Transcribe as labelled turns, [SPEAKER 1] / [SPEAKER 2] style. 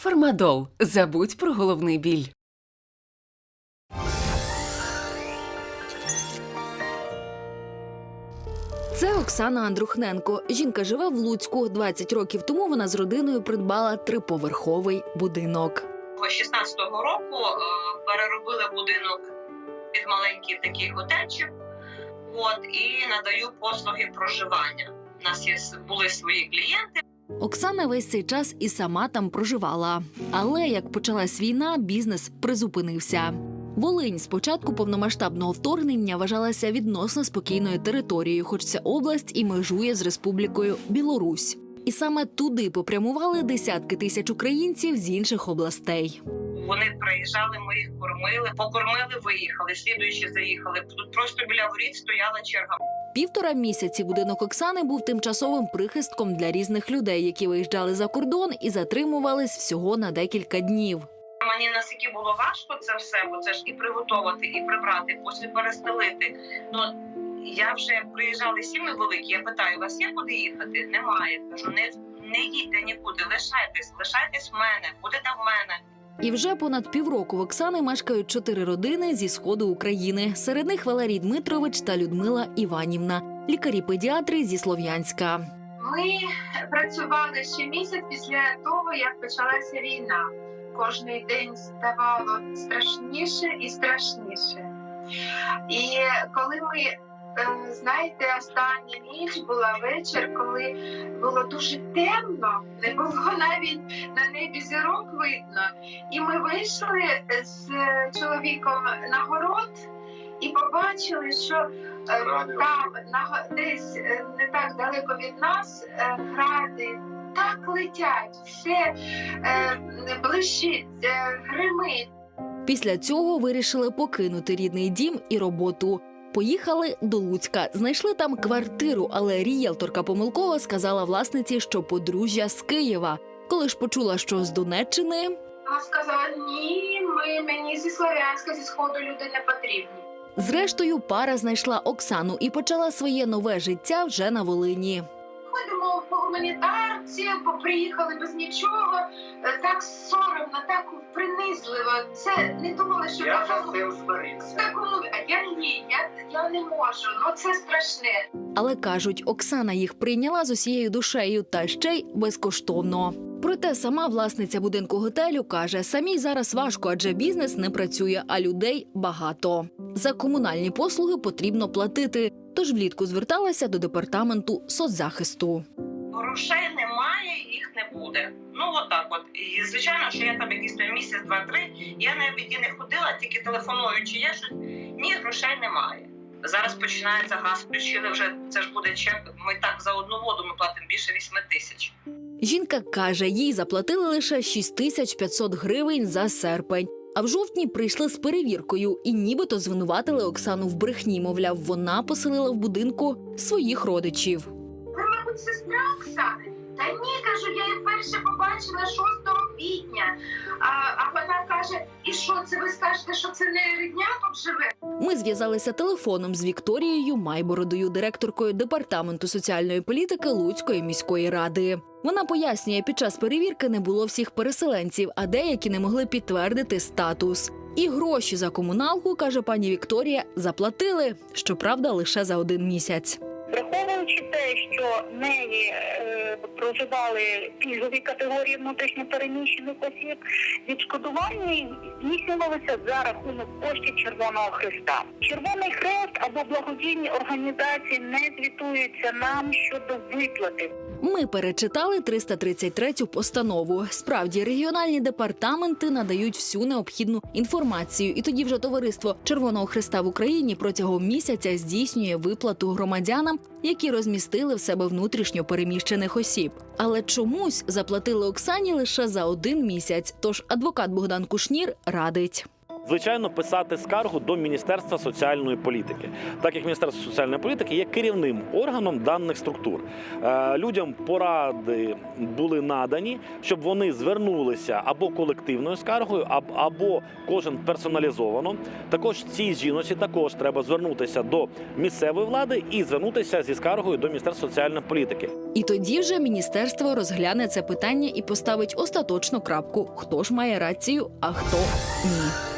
[SPEAKER 1] Фармадол. Забудь про головний біль.
[SPEAKER 2] Це Оксана Андрухненко. Жінка живе в Луцьку. 20 років тому вона з родиною придбала триповерховий будинок.
[SPEAKER 3] 16-го року е, переробили будинок під маленький такий готельчик. От і надаю послуги проживання. У нас є були свої клієнти.
[SPEAKER 2] Оксана весь цей час і сама там проживала. Але як почалась війна, бізнес призупинився. Волинь з початку повномасштабного вторгнення вважалася відносно спокійною територією, хоч ця область і межує з республікою Білорусь. І саме туди попрямували десятки тисяч українців з інших областей.
[SPEAKER 3] Вони приїжджали, ми їх кормили, покормили, виїхали. Слідуючі заїхали. Тут просто біля воріт стояла черга.
[SPEAKER 2] Півтора місяці будинок Оксани був тимчасовим прихистком для різних людей, які виїжджали за кордон і затримувались всього на декілька днів.
[SPEAKER 3] Мені наскільки було важко це все, бо це ж і приготувати, і прибрати, потім перестелити. Ну я вже приїжджали сім'ї великі. Я питаю, вас є куди їхати? Немає. Кажу, не, не їдьте нікуди, лишайтесь, лишайтесь в мене, будете в мене.
[SPEAKER 2] І вже понад півроку в Оксани мешкають чотири родини зі сходу України. Серед них Валерій Дмитрович та Людмила Іванівна, лікарі-педіатри зі Слов'янська.
[SPEAKER 4] Ми працювали ще місяць після того, як почалася війна. Кожний день ставало страшніше і страшніше. І коли ми, знаєте, остання ніч була вечір, коли було дуже темно, не було навіть на небі зірок видно. І ми вийшли з чоловіком на город і побачили, що е, там на, десь е, не так далеко від нас е, гради так летять, все е, блищить, е, гримить.
[SPEAKER 2] Після цього вирішили покинути рідний дім і роботу. Поїхали до Луцька, знайшли там квартиру, але рієлторка помилково сказала власниці, що подружжя з Києва. Коли ж почула, що з Донеччини,
[SPEAKER 4] Вона сказала: ні, ми мені зі Слов'янська, зі сходу люди не потрібні.
[SPEAKER 2] зрештою пара знайшла Оксану і почала своє нове життя вже на Волині.
[SPEAKER 4] Ходимо по гуманітарці, по- приїхали без нічого. е, Так соромно, так принизливо. Це не думали, що
[SPEAKER 5] Я
[SPEAKER 4] в
[SPEAKER 5] вже
[SPEAKER 4] такому-
[SPEAKER 5] з цим
[SPEAKER 4] в такому. А я ні, я, я не можу. Ну це страшне.
[SPEAKER 2] Але кажуть, Оксана їх прийняла з усією душею та ще й безкоштовно. Проте сама власниця будинку готелю каже, самій зараз важко, адже бізнес не працює, а людей багато. За комунальні послуги потрібно платити. Tож влітку зверталася до департаменту соцзахисту.
[SPEAKER 3] Грошей немає, їх не буде. Ну от от. І звичайно, що я там якийсь місяць, два-три. Я навіть і не ходила, тільки телефоную, чи є щось. Ні, грошей немає. Зараз починається газ, включили вже це ж буде чек. Ми так за одну воду ми платимо більше 8 тисяч.
[SPEAKER 2] Жінка каже, їй заплатили лише 6500 гривень за серпень. А в жовтні прийшли з перевіркою і нібито звинуватили Оксану в брехні. Мовляв, вона поселила в будинку своїх родичів.
[SPEAKER 4] Ви, мабуть, сестра Оксани? Та ні, кажу, я її вперше побачила 6 квітня. А, а вона каже: і що це ви скажете, що це не рідня тут живе?
[SPEAKER 2] Ми зв'язалися телефоном з Вікторією Майбородою, директоркою департаменту соціальної політики Луцької міської ради. Вона пояснює, під час перевірки не було всіх переселенців, а деякі не могли підтвердити статус. І гроші за комуналку, каже пані Вікторія, заплатили, щоправда, лише за один місяць.
[SPEAKER 6] Враховуючи те, що неї е, проживали пільгові категорії внутрішньопереміщених осіб, відшкодування здійснювалося за рахунок коштів Червоного Христа. Червоний Хрест або благодійні організації не звітуються нам щодо виплати.
[SPEAKER 2] Ми перечитали 333-ю постанову. Справді, регіональні департаменти надають всю необхідну інформацію, і тоді вже товариство Червоного Христа в Україні протягом місяця здійснює виплату громадянам, які розмістили в себе внутрішньо переміщених осіб. Але чомусь заплатили Оксані лише за один місяць. Тож адвокат Богдан Кушнір радить.
[SPEAKER 5] Звичайно, писати скаргу до Міністерства соціальної політики, так як Міністерство соціальної політики є керівним органом даних структур. Е, Людям поради були надані, щоб вони звернулися або колективною скаргою, або кожен персоналізовано. Також цій жіночці також треба звернутися до місцевої влади і звернутися зі скаргою до Міністерства соціальної політики.
[SPEAKER 2] І тоді вже міністерство розгляне це питання і поставить остаточну крапку: хто ж має рацію, а хто ні.